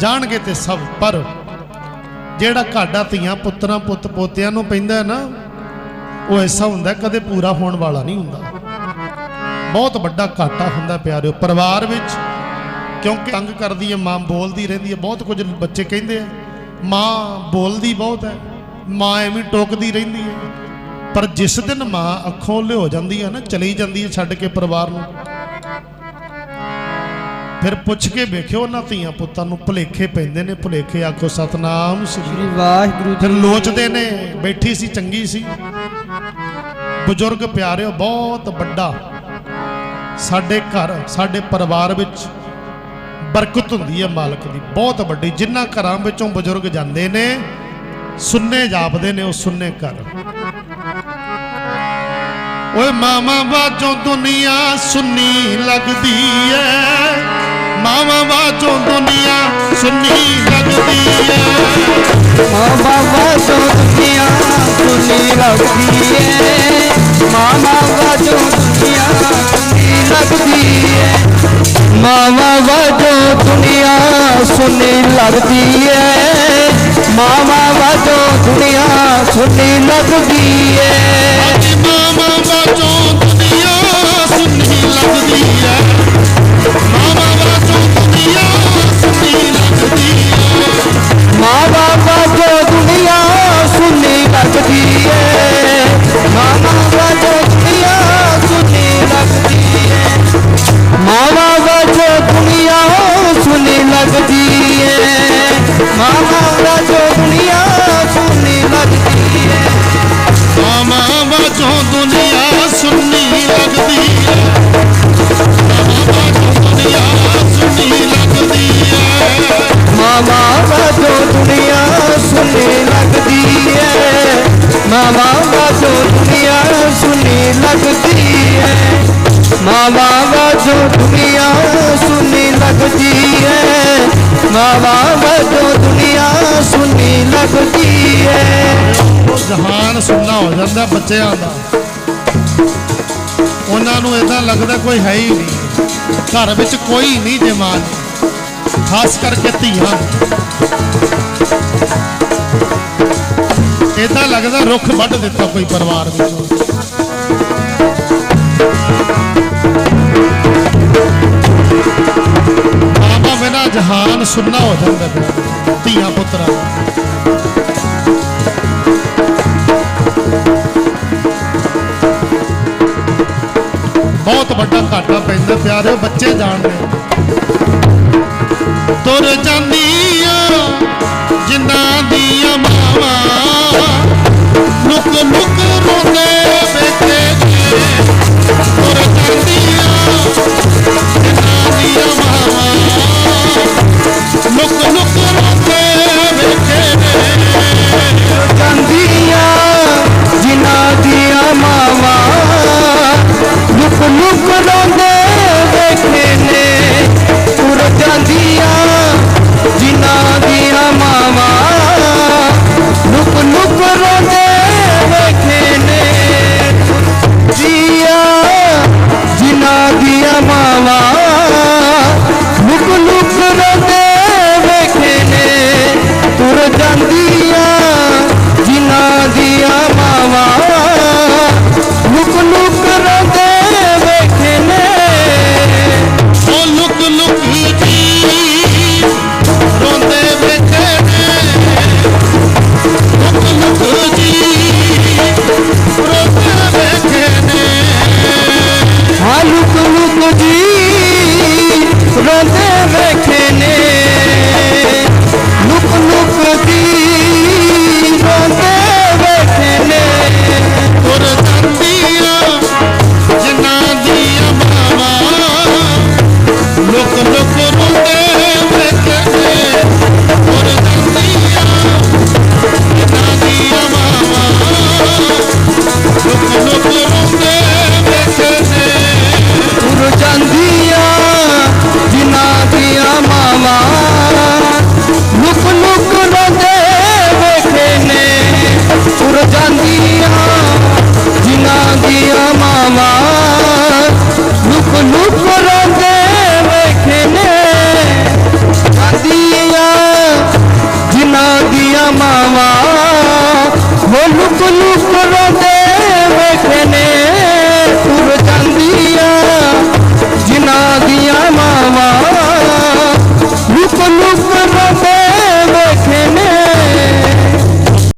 ਜਾਣਗੇ ਤੇ ਸਭ, ਪਰ ਜਿਹੜਾ ਘਾਟਾ ਧੀਆਂ ਪੁੱਤਰਾਂ, ਪੁੱਤ ਪੋਤਿਆਂ ਨੂੰ ਪੈਂਦਾ ਨਾ, ਉਹ ਐਸਾ ਹੁੰਦਾ, ਕਦੇ ਪੂਰਾ ਹੋਣ ਵਾਲਾ ਨਹੀਂ ਹੁੰਦਾ। ਬਹੁਤ ਵੱਡਾ ਘਾਟਾ ਹੁੰਦਾ ਪਿਆਰਿਓ, ਪਰਿਵਾਰ ਵਿੱਚ ਕਿਉਂਕਿ ਤੰਗ ਕਰਦੀ ਹੈ, ਮਾਂ ਬੋਲਦੀ ਰਹਿੰਦੀ ਹੈ, ਬਹੁਤ ਕੁਝ ਬੱਚੇ ਕਹਿੰਦੇ ਆ, ਮਾਂ ਬੋਲਦੀ ਬਹੁਤ ਹੈ, ਮਾਂ ਐਵੇਂ ਟੋਕਦੀ ਰਹਿੰਦੀ ਹੈ। ਪਰ ਜਿਸ ਦਿਨ ਮਾਂ ਅੱਖੋਂ ਲਿਓ ਜਾਂਦੀ ਹੈ ਨਾ, ਚਲੀ ਜਾਂਦੀ ਹੈ ਛੱਡ ਕੇ ਪਰਿਵਾਰ ਨੂੰ ਫਿਰ ਪੁੱਛ ਕੇ ਵੇਖਿਓ ਉਹਨਾਂ ਧੀਆਂ ਪੁੱਤਾਂ ਨੂੰ ਭੁਲੇਖੇ ਪੈਂਦੇ ਨੇ ਭੁਲੇਖੇ ਆਖੋ ਸਤਨਾਮ ਸ੍ਰੀ ਵਾਹਿਗੁਰੂ ਫਿਰ ਜੀ ਲੋਚਦੇ ਨੇ ਬੈਠੀ ਸੀ ਚੰਗੀ ਸੀ। ਬਜ਼ੁਰਗ ਪਿਆਰਿਓ ਬਹੁਤ ਵੱਡਾ ਸਾਡੇ ਘਰ ਸਾਡੇ ਪਰਿਵਾਰ ਵਿੱਚ ਬਰਕਤ ਹੁੰਦੀ ਹੈ ਮਾਲਕ ਦੀ ਬਹੁਤ ਵੱਡੀ। ਜਿਨ੍ਹਾਂ ਘਰਾਂ ਵਿੱਚੋਂ ਬਜ਼ੁਰਗ ਜਾਂਦੇ ਨੇ ਸੁੰਨੇ ਜਾਪਦੇ ਨੇ ਉਹ ਸੁੰਨੇ ਘਰ। ਓਏ ਮਾਮਾ ਬਾਝੋਂ ਦੁਨੀਆ ਸੁੰਨੀ ਲੱਗਦੀ ਐ। ਮਾਮਾ ਬਾਝੋਂ ਦੁਨੀਆ ਸੁੰਨੀ ਲੱਗਦੀ ਐ ਮਾਂ ਬਾਬਾ ਜੋ ਦੁਨੀਆ ਸੁਣੀ ਲੱਗਦੀ ਏ। ਮਾਂ ਬਾਬਾ ਜੋ ਦੁਨੀਆ ਸੁਣੀ ਲੱਗਦੀ ਏ। ਮਾਂ ਬਾਬਾ ਜੋ ਦੁਨੀਆ ਸੁਣੀ ਲੱਗਦੀ ਏ। ਮਾਂ ਬਾਬਾ ਜੋ ਦੁਨੀਆ ਸੁਣੀ ਲੱਗਦੀ ਅੱਜ ਮਾਮਾ ਬਾਝੋਂ ਦੁਨੀਆ ਸੁੰਨੀ ਲੱਗਦੀ ਮਾਂ ਬਾਬਾ ਜੋ ਦੁਨੀਆ ਸੁਣੀ ਲੱਗਦੀ ਏ। ਮਾਂ ਬਾਬਾ ਜੋ ਦੁਨੀਆ ਸੁਣੀ ਲੱਗਦੀ ਏ। ਜਹਾਨ ਸੁਣਨਾ ਹੋ ਜਾਂਦਾ ਬੱਚਿਆਂ ਦਾ। ਉਹਨਾਂ ਨੂੰ ਇਦਾਂ ਲੱਗਦਾ ਕੋਈ ਹੈ ਹੀ ਨਹੀਂ। ਘਰ ਵਿੱਚ ਕੋਈ ਨਹੀਂ ਜਮਾਨ ਖਾਸ ਕਰਕੇ ਧੀਆਂ ਇਦਾਂ ਲੱਗਦਾ ਰੁੱਖ ਵੱਢ ਦਿੱਤਾ ਕੋਈ ਪਰਿਵਾਰ ਵਿੱਚੋਂ। ਜਹਾਨ ਸੁਣਨਾ ਹੋ ਜਾਂਦਾ ਪਿਆ ਧੀਆਂ ਪੁੱਤਰਾਂ ਬਹੁਤ ਵੱਡਾ ਘਾਟਾ ਪੈਂਦਾ ਪਿਆਰੇ ਬੱਚੇ ਜਾਣਦੇ ਤੁਰ ਜਾਂਦੀਆਂ ਜਿਨ੍ਹਾਂ ਦੀਆਂ ਮਾਵਾਂ ਲੁਕ ਲੁਕ ਰੋਂਦੇ ਬੈਠੇ ਤੁਰ ਜਾਂਦੀਆਂ ਮਾਵਾਂ।